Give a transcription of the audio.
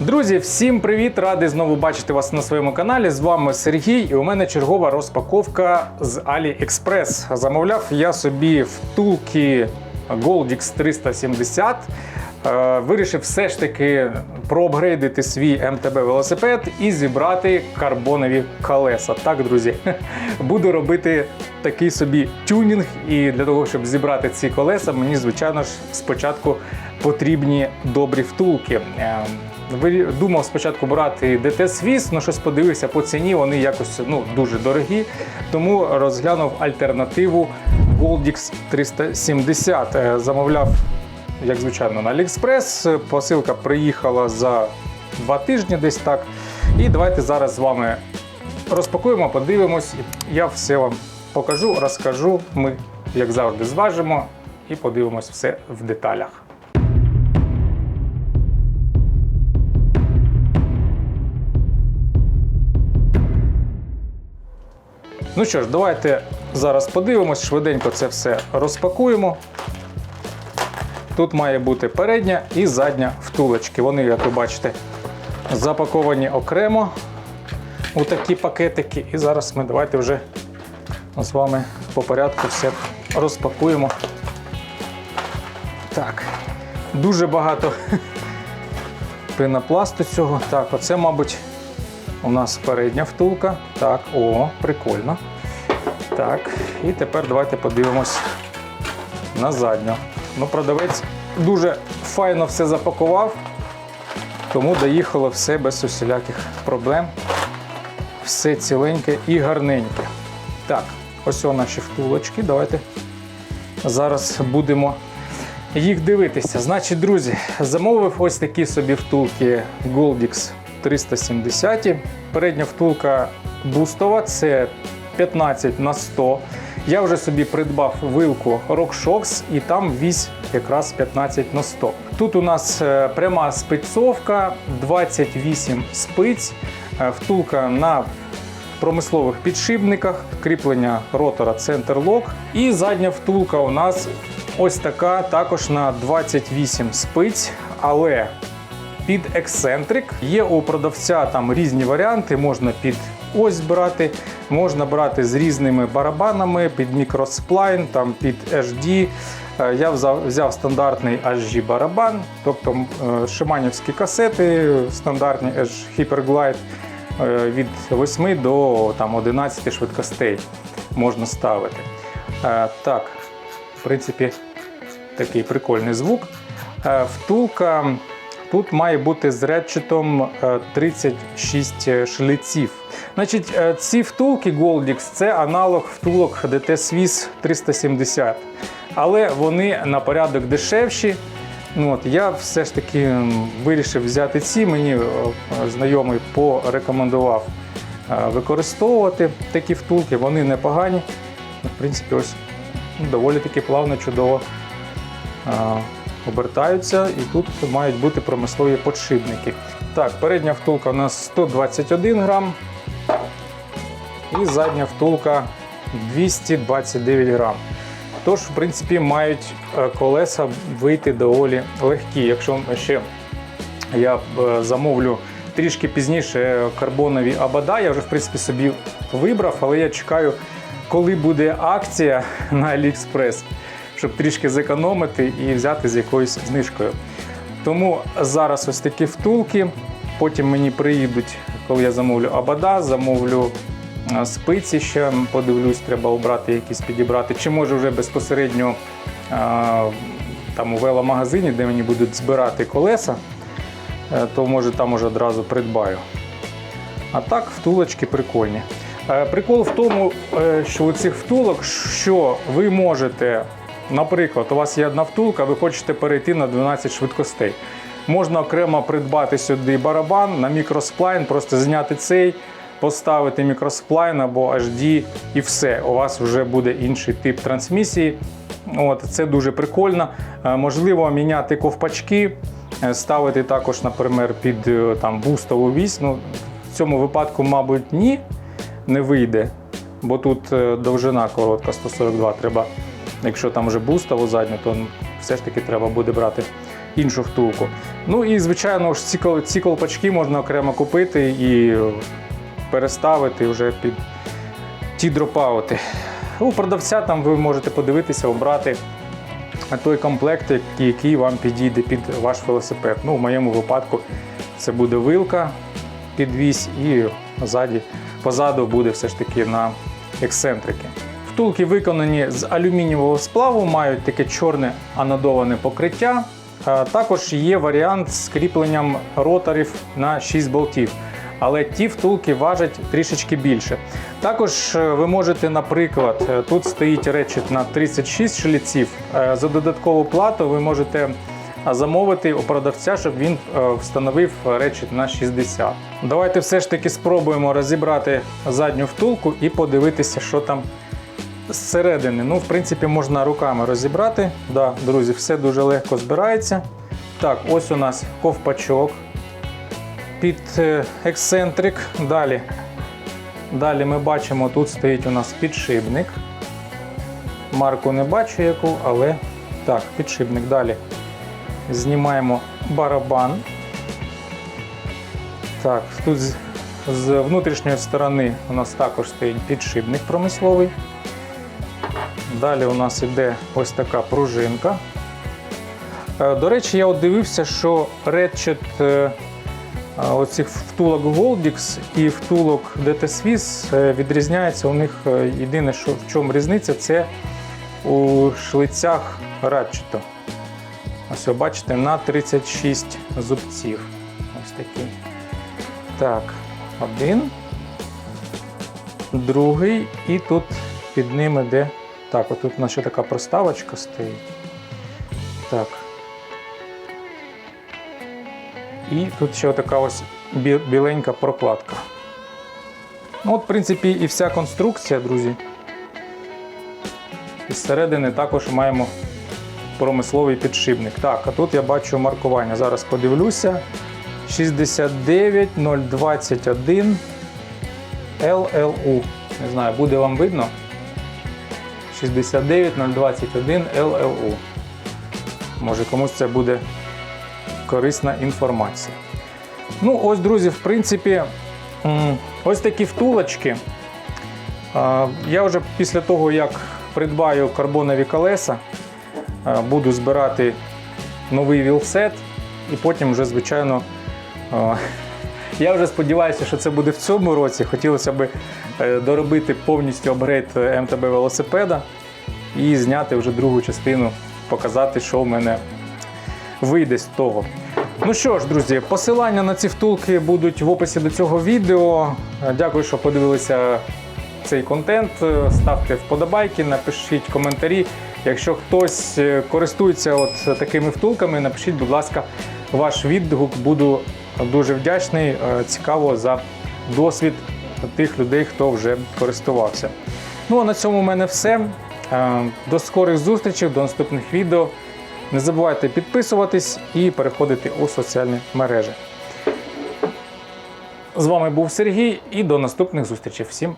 Друзі, всім привіт! Радий знову бачити вас на своєму каналі. З вами Сергій, і у мене чергова розпаковка з AliExpress. Замовляв я собі втулки Goldix 370. Е, Вирішив все ж таки проапгрейдити свій МТБ велосипед і зібрати карбонові колеса. Так, друзі, буду робити такий собі тюнінг. І для того, щоб зібрати ці колеса, мені, звичайно ж, спочатку потрібні добрі втулки. Думав спочатку брати DT Swiss, але щось подивився по ціні, вони якось ну, дуже дорогі. Тому розглянув альтернативу Goldix 370. Е, Замовляв, як звичайно, на AliExpress. Посилка приїхала за два тижні десь так. І давайте зараз з вами розпакуємо, подивимось. Я все вам покажу, розкажу. Ми, як завжди, зважимо і подивимось все в деталях. Ну що ж, давайте зараз подивимось, швиденько це все розпакуємо. Тут має бути передня і задня втулочки. Вони, як ви бачите, запаковані окремо у такі пакетики. І зараз ми давайте вже з вами по порядку все розпакуємо. Так, дуже багато пенопласту цього. Так, оце, мабуть, у нас передня втулка. Так, о, прикольно. Так, і тепер давайте подивимось на задню. Ну, продавець дуже файно все запакував, тому доїхало все без усіляких проблем. Все ціленьке і гарненьке. Так, ось о наші втулочки. Давайте зараз будемо їх дивитися. Значить, друзі, замовив ось такі собі втулки Goldix 370. Передня втулка бустова, це 15 на 100. Я вже собі придбав вилку RockShox і там вісь якраз 15 на 100. Тут у нас е, пряма спецовка, 28 спиць, е, втулка на промислових підшипниках, кріплення ротора Center Lock. І задня втулка у нас ось така, також на 28 спиць, але під ексцентрик. Є у продавця там різні варіанти, можна під ось брати, можна брати з різними барабанами, під мікросплайн, там під HD. Е, Я взяв, стандартний HG барабан, тобто е, шиманівські касети, стандартні H Hyperglide е, від 8 до там, 11 швидкостей можна ставити. Так, в принципі, такий прикольний звук. Втулка тут має бути з редчитом е, 36 шліців. Значить, е, ці втулки Goldix це аналог втулок DT Swiss 370, але вони на порядок дешевші. Ну, от, я все ж таки вирішив взяти ці. Мені е, е, знайомий порекомендував е, використовувати такі втулки. Вони непогані. В принципі, ось доволі таки плавно, чудово е, обертаються, і тут мають бути промислові подшипники. Так, передня втулка у нас 121 грам, і задня втулка 229 грам. Тож, в принципі, мають е, колеса вийти доволі легкі. Якщо ще я е, замовлю трішки пізніше карбонові абада, я вже в принципі собі вибрав, але я чекаю, коли буде акція на AliExpress, щоб трішки зекономити і взяти з якоюсь знижкою. Тому зараз ось такі втулки. Потім мені приїдуть, коли я замовлю абада, замовлю спиці ще подивлюсь, треба обрати якісь підібрати. Чи може вже безпосередньо там у веломагазині, де мені будуть збирати колеса, е, то може там уже одразу придбаю. А так, втулочки прикольні. Е, Прикол в тому, е, що у цих втулок, що ви можете, наприклад, у вас є одна втулка, ви хочете перейти на 12 швидкостей. Можна окремо придбати сюди барабан на мікросплайн, просто зняти цей, поставити мікросплайн або HD і все. У вас вже буде інший тип трансмісії. От, це дуже прикольно. Е, Можливо, міняти ковпачки, е, ставити також, наприклад, під е, там, бустову вісь. Ну, в цьому випадку, мабуть, ні, не вийде, бо тут довжина коротка 142. Треба, якщо там вже бустову задню, то все ж таки треба буде брати іншу втулку. Ну і звичайно ж ці, ці колпачки можна окремо купити і переставити вже під ті дропаути. У продавця там ви можете подивитися, обрати той комплект, який- вам підійде під ваш велосипед. Ну, в моєму випадку це буде вилка під і ззаді, позаду буде все ж таки на ексцентрики. Втулки виконані з алюмінієвого сплаву, мають таке чорне анодоване покриття. Також є варіант з кріпленням роторів на 6 болтів. Але ті втулки важать трішечки більше. Також е, ви можете, наприклад, е, тут стоїть речет на 36 шліців. Е, За додаткову плату ви можете замовити у продавця, щоб він е, встановив речет на 60. Давайте все ж таки спробуємо розібрати задню втулку і подивитися, що там зсередини. Ну, в принципі, можна руками розібрати. Да, друзі, все дуже легко збирається. Так, ось у нас ковпачок під е, ексцентрик. Далі. Далі ми бачимо, тут стоїть у нас підшипник. Марку не бачу яку, але так, підшипник. Далі знімаємо барабан. Так, тут з, внутрішньої сторони у нас також стоїть підшипник промисловий. Далі у нас іде ось така пружинка. Е, До речі, я от дивився, що редчет оцих втулок Goldix і втулок DT Swiss е, відрізняється. У них е, єдине, що в чому різниця, це у шлицях ратчету. Ось ви бачите, на 36 зубців. Ось такий. Так, один, другий, і тут під ним іде. Так, отут у нас ще така проставочка стоїть. Так. І тут ще така ось біленька прокладка. Ну, от, в принципі, і вся конструкція, друзі. І зсередини також маємо промисловий підшипник. Так, а тут я бачу маркування. Зараз подивлюся. 69021 LLU. Не знаю, буде вам видно. 69021 LLU. Може комусь це буде корисна інформація. Ну, ось, друзі, в принципі, ось такі втулочки. Я вже після того, як придбаю карбонові колеса, буду збирати новий вілсет і потім вже, звичайно, я вже сподіваюся, що це буде в цьому році. Хотілося б е, доробити повністю апгрейд МТБ велосипеда і зняти вже другу частину, показати, що в мене вийде з того. Ну що ж, друзі, посилання на ці втулки будуть в описі до цього відео. Е, Дякую, що подивилися цей контент. Е, Ставте вподобайки, напишіть коментарі. Якщо хтось е, користується от такими втулками, напишіть, будь ласка, ваш відгук. Буду дуже вдячний. Е, Цікаво за досвід тих людей, хто вже користувався. Ну а на цьому в мене все. Е, До скорих зустрічей, до наступних відео. Не забувайте підписуватись і переходити у соціальні мережі. З вами був Сергій і до наступних зустрічей. Всім